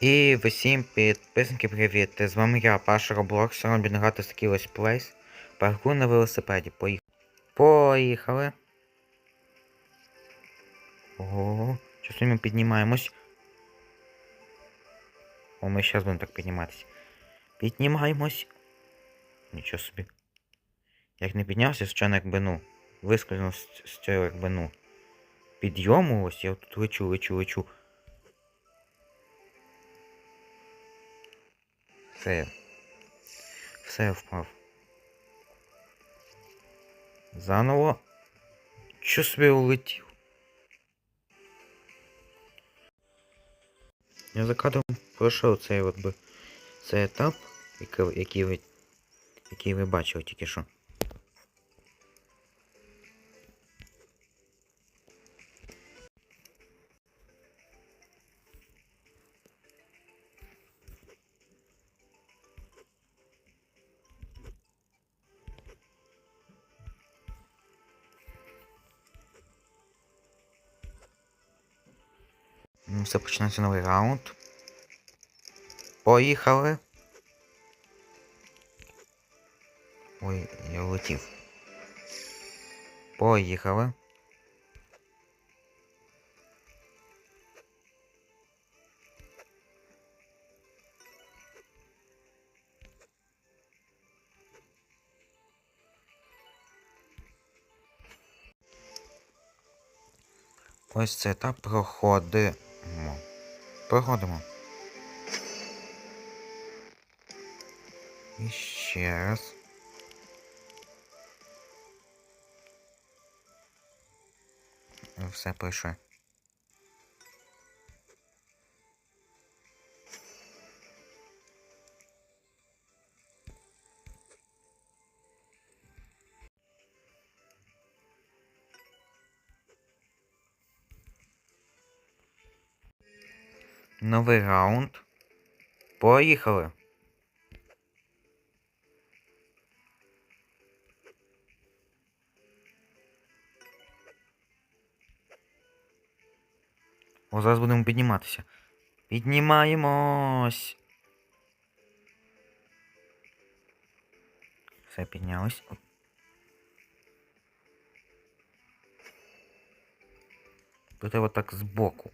І всім підписники привіт! З вами я, Паша Роблокс, роблю грати з такий ось плейс. Паркур на велосипеді. Поїхали. Поїхали. Ого, щось ми піднімаємось. О, ми зараз будемо так підніматися. Піднімаємось. Нічого собі. Як не піднявся, звичайно, якби ну. Вискользнув з цього якби ну. Підйому ось, я тут лечу, лечу, лечу. Все. Все впав. Заново. Що собі улетів? Я за кадром пройшов цей от би цей етап, який ви який ви бачили тільки що. Все починається новий раунд. Поїхали. Ой, я влетів. Поїхали. Ось цей етап проходимо. Проходимо. І ще раз. Все пройшли. Новий раунд. Поїхали. О, зараз будемо підніматися. Піднімаємось. Все піднялось. Оп. Тут треба так збоку.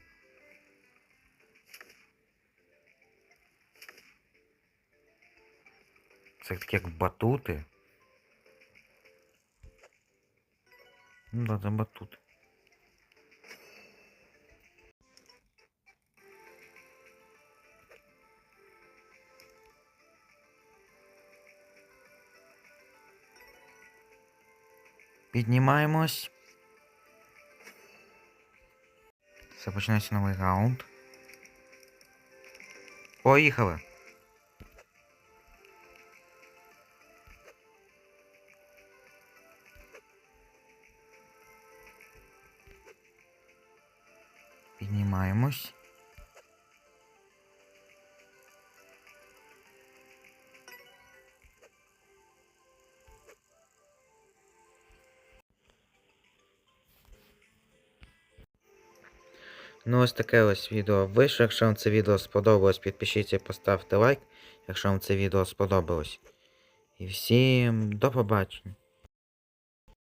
Це такі як батути. Ну да, це батут. Піднімаємось. Все починається новий раунд. Поїхали. Піднімаємось. Ну ось таке ось відео вийшло. Якщо вам це відео сподобалось, підпишіться, поставте лайк, якщо вам це відео сподобалось. І всім до побачення.